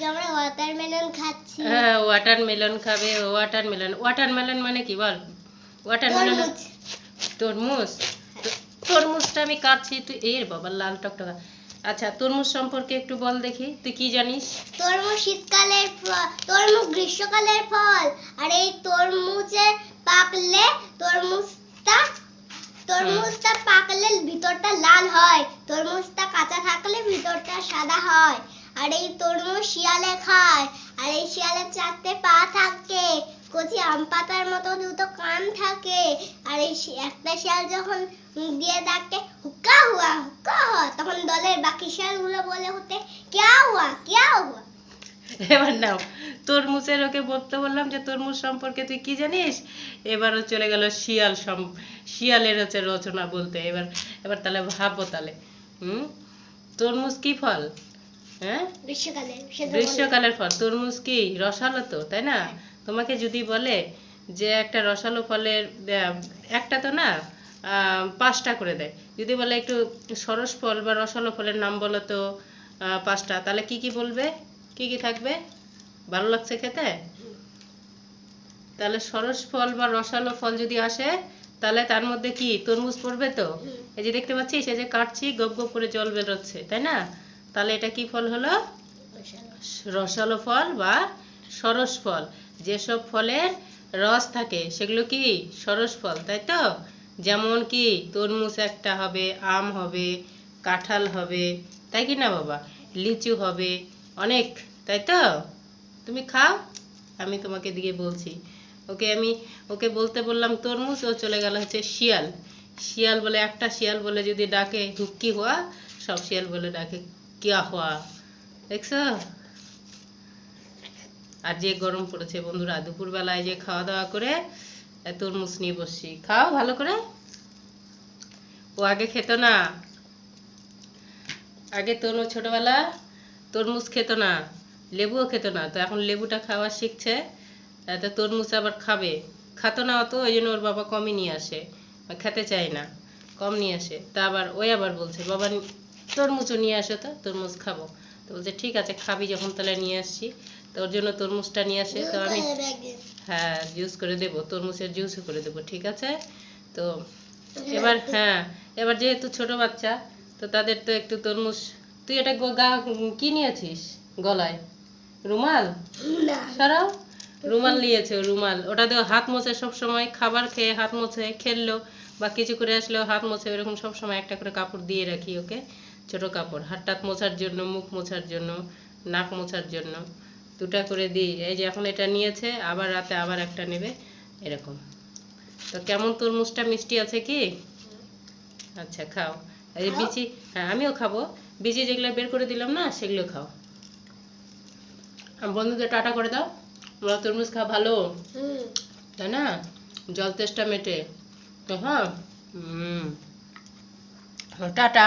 আজকে আমরা ওয়াটারমেলন খাচ্ছি। হ্যাঁ ওয়াটারমেলন খাবে ওয়াটারমেলন ওয়াটারমেলন মানে কি বল? ওয়াটারমেলন তরমুজ। তরমুজ। তরমুজটা আমি কাটছি তুই এর বাবা লাল টকটকা। আচ্ছা তরমুজ সম্পর্কে একটু বল দেখি তুই কি জানিস? তরমুজ শীতকালের তরমুজ গ্রীষ্মকালের ফল। আর এই তরমুজে পাকলে তরমুজটা তরমুজটা পাকলে ভিতরটা লাল হয়। তরমুজটা কাঁচা থাকলে ভিতরটা সাদা হয়। আর এই তরমুজ শিয়ালে খায়, আর এই শিয়ালের চারটে পা থাকে। কচি আম পাতার মতো দুটো কান থাকে। আর এই একটা শিয়াল যখন মুখ দিয়ে ডাকে হুক্কা হুয়া হুক্কা হুয়া, তখন দলের বাকি শিয়ালগুলো বলে হতে ক্যা হুয়া ক্যা হুয়া? এবার নাও, তরমুজের ওকে বলতে বললাম যে, তরমুজ সম্পর্কে তুই কি জানিস? এবারও চলে গেল শিয়াল সম শিয়ালের হচ্ছে রচনা বলতে। এবার এবার তাহলে ভাবো তাহলে। হুম? তরমুজ কি ফল? হ্যাঁ। গ্রীষ্মকালের ফল তরমুজ কি? রসালো তো তাই না? তোমাকে যদি বলে যে একটা রসালো ফলের একটা তো না পাঁচটা করে দেয়। যদি বলে একটু সরস ফল বা রসালো ফলের নাম বলো তো পাঁচটা তাহলে কি কি বলবে? কি কি থাকবে? ভালো লাগছে খেতে? তাহলে সরস ফল বা রসালো ফল যদি আসে তাহলে তার মধ্যে কি তরমুজ পড়বে তো? এই যে দেখতে পাচ্ছিস এই যে কাটছি গপ গপ করে জল বেরোচ্ছে তাই না? তাহলে এটা কি ফল হলো? রসালো ফল বা সরস ফল। যেসব ফলের রস থাকে, সেগুলো কি? সরস ফল, তাই তো? যেমন কি তরমুজ একটা হবে, আম হবে, কাঁঠাল হবে, তাই কি না বাবা? লিচু হবে, অনেক, তাই তো? তুমি খাও, আমি তোমাকে দিয়ে বলছি। ওকে আমি, ওকে বলতে বললাম তরমুজ, ও চলে গেল হচ্ছে শিয়াল। শিয়াল বলে, একটা শিয়াল বলে যদি ডাকে হুক্কি হওয়া, সব শিয়াল বলে ডাকে। কিয়া হওয়া দেখছ আর যে গরম পড়েছে বন্ধুরা দুপুরবেলায় যে খাওয়া দাওয়া করে তরমুজ নিয়ে বসছি খাও ভালো করে ও আগে খেত না। আগে তরমুজ ছোটবেলা তরমুজ খেত না, লেবুও খেত না। তো এখন লেবুটা খাওয়া শিখছে, এত তরমুজ আবার খাবে। খাতো না অত, ওই জন্য ওর বাবা কমই নিয়ে আসে। খেতে চায় না, কম নিয়ে আসে। তা আবার, ওই আবার বলছে, বাবা তরমুজও নিয়ে আসো তো তরমুজ খাব। তো বলছে ঠিক আছে খাবি যখন তাহলে নিয়ে আসছি। তো ওর জন্য তরমুজটা নিয়ে আসে। তো আমি হ্যাঁ জুস করে দেবো তরমুজের জুসও করে দেবো ঠিক আছে? তো এবার হ্যাঁ এবার যেহেতু ছোট বাচ্চা তো তাদের তো একটু তরমুজ তুই এটা গা কি নিয়েছিস গলায়? রুমাল? সরাও। রুমাল নিয়েছে রুমাল। ওটা দিয়ে হাত মোছে সব সময় খাবার খেয়ে হাত মোছে খেললো বা কিছু করে আসলেও হাত মোছে এরকম সব সময় একটা করে কাপড় দিয়ে রাখি ওকে। ছোট কাপড়। হাত টাত মোছার জন্য মুখ মোছার জন্য নাক মোছার জন্য দুটা করে দিই। এই যে এখন এটা নিয়েছে আবার রাতে আবার একটা নেবে এরকম। তো কেমন তরমুজটা মিষ্টি আছে কি? আচ্ছা খাও। এই যে বিচি হ্যাঁ আমিও খাব। বিচি যেগুলো বের করে দিলাম না সেগুলো খাও। বন্ধুদের টাটা করে দাও। ওরা তরমুজ খাওয়া ভালো। তাই না? জল তেষ্টা মেটে। তো হ্যাঁ? হুম। টাটা।